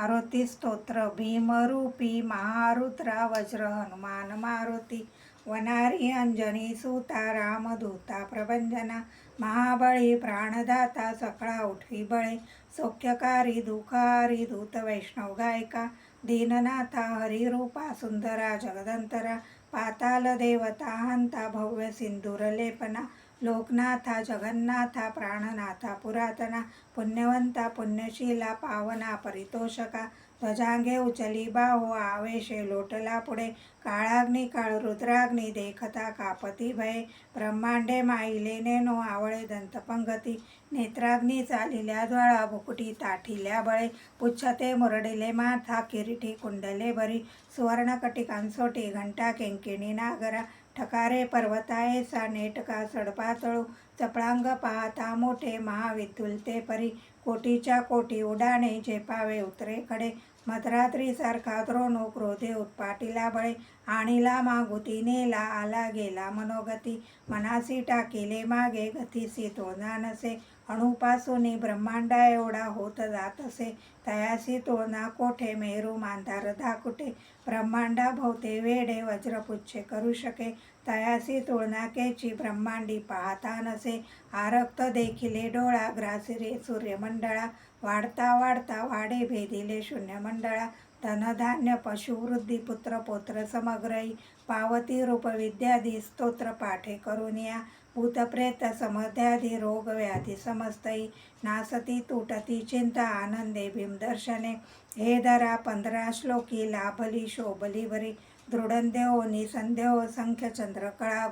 मारुती स्तोत्र भीमरूपी महारुद्रा वज्र हनुमान मारुती वनारी अंजनी सुता रामधूता प्रभंजना महाबळी प्राणदाता सकळा उठवी बळे सौख्यकारी दुखारी दूत वैष्णव गायका दीननाथा हरिरूपा सुंदरा जगदंतरा पाताल देवता हंता भव्य सिंदूर लेपना लोकनाथा जगन्नाथा प्राणनाथा पुरातना पुण्यवंता पुण्यशीला पावना परितोषका ध्वजांगे उचली बाहो आवेशे लोटला पुढे काळाग्नी काळ रुद्राग्नी देखता कापती भये ब्रह्मांडे माईले नेनो आवळे दंतपंगती नेत्राग्नी चालिल्या ज्वाळा भुकुटी ताठिल्या बळे पुच्छते मुरडिले माथा किरीटी कुंडले भरी सुवर्णकटी कांसोटी घंटा केंकिणी नागरा ठकारे पर्वतायेसा नेटका सडपातळू चपळांग पाहता मोठे महाविद्युलते परी कोटीच्या कोटी उडाणे झेपावे उतरेकडे मधरात्रीसारखा द्रोणू क्रोधे उत्पाटीला बळे. आणीला मागुती नेला आला गेला मनोगती. मनासी टाकिले मागे गतीसी तोंडा नसे अणुपासून ब्रह्मांडा एवढा होत जात असे तयासी तोळना कोठे मेरू मांधार धाकुटे ब्रह्मांडा भोवते वेडे वज्रपुच्छे करू शके. तयासी तुळनाकेची ब्रह्मांडी पाहता नसे आरक्त देखिले डोळा ग्रासिरे सूर्यमंडळा वाढता वाढता वाडे भेदिले शून्यमंडळा धनधान्य पशुवृद्धी पुत्र पौत्र समग्रही पावती रूप विद्यादी स्तोत्र पाठे करुनिया भूतप्रेत समध्याधी रोग व्याधी समस्तई नासती तुटती चिंता आनंदे भीमदर्शने हे धरा पंधरा श्लोकी लाभली शोभली भरी दृढंदेव निसंदेव संख्य चंद्रकळा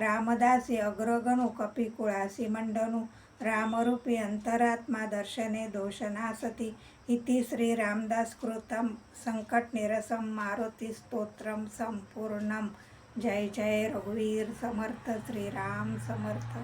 रामदासी अग्रगणू कपिकुळासी मंडनू रामरूपी अंतरात्मा दर्शने दोषनासती इति श्री रामदास कृतं संकट निरसम मारुती स्तोत्रम संपूर्णम जय जय रघुवीर समर्थ श्रीराम समर्थ।